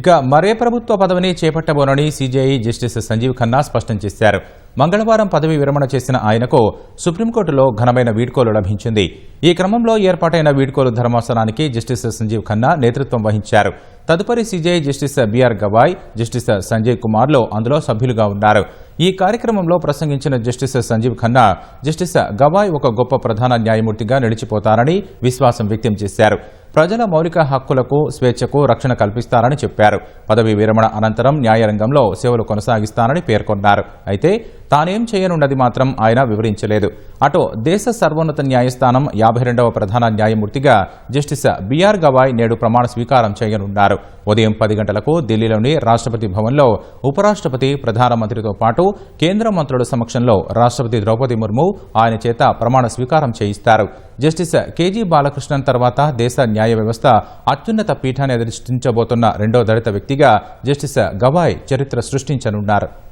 ఇక మరే ప్రభుత్వ పదవిని చేపట్టబోనని సీజేఐ జస్టిస్ సంజీవ్ ఖన్నా స్పష్టం చేశారు. మంగళవారం పదవి విరమణ చేసిన ఆయనకు సుప్రీంకోర్టులో ఘనమైన వీడ్కోలు లభించింది. ఈ క్రమంలో ఏర్పాటైన వీడ్కోలు ధర్మాసనానికి జస్టిస్ సంజీవ్ ఖన్నా నేతృత్వం వహించారు. తదుపరి CJI justice BR Gavai justice Sanjay కుమార్లో అందులో సభ్యులుగా ఉన్నారు. ఈ కార్యక్రమంలో ప్రసంగించిన జస్టిస్ సంజీవ్ ఖన్నా జస్టిస్ గవాయ్ ఒక గొప్ప ప్రధాన న్యాయమూర్తిగా నిలిచిపోతారని విశ్వాసం వ్యక్తం చేశారు. ప్రజల మౌలిక హక్కులకు స్వేచ్ఛకు రక్షణ కల్పిస్తారని చెప్పారు. పదవీ విరమణ అనంతరం న్యాయరంగంలో సేవలు కొనసాగిస్తానని పేర్కొన్నారు. అయితే తానేం చేయనున్నది మాత్రం ఆయన వివరించలేదు. అటు దేశ సర్వోన్నత న్యాయస్థానం యాభై రెండవ ప్రధాన న్యాయమూర్తిగా జస్టిస్ బీఆర్ గవాయ్ నేడు ప్రమాణ స్వీకారం చేయనున్నారు. ఉదయం పది గంటలకు ఢిల్లీలోని రాష్ట్రపతి భవన్లో ఉపరాష్ట్రపతి ప్రధానమంత్రితో పాటు కేంద్ర మంత్రుల సమక్షంలో రాష్ట్రపతి ద్రౌపది ముర్ము ఆయన చేత ప్రమాణ స్వీకారం చేయిస్తారు. జస్టిస్ కేజీ బాలకృష్ణన్ తర్వాత దేశ న్యాయ వ్యవస్థ అత్యున్నత పీఠాన్ని అధిష్ఠించబోతున్న రెండో దళిత వ్యక్తిగా జస్టిస్ గవాయ్ చరిత్ర సృష్టించనున్నారు.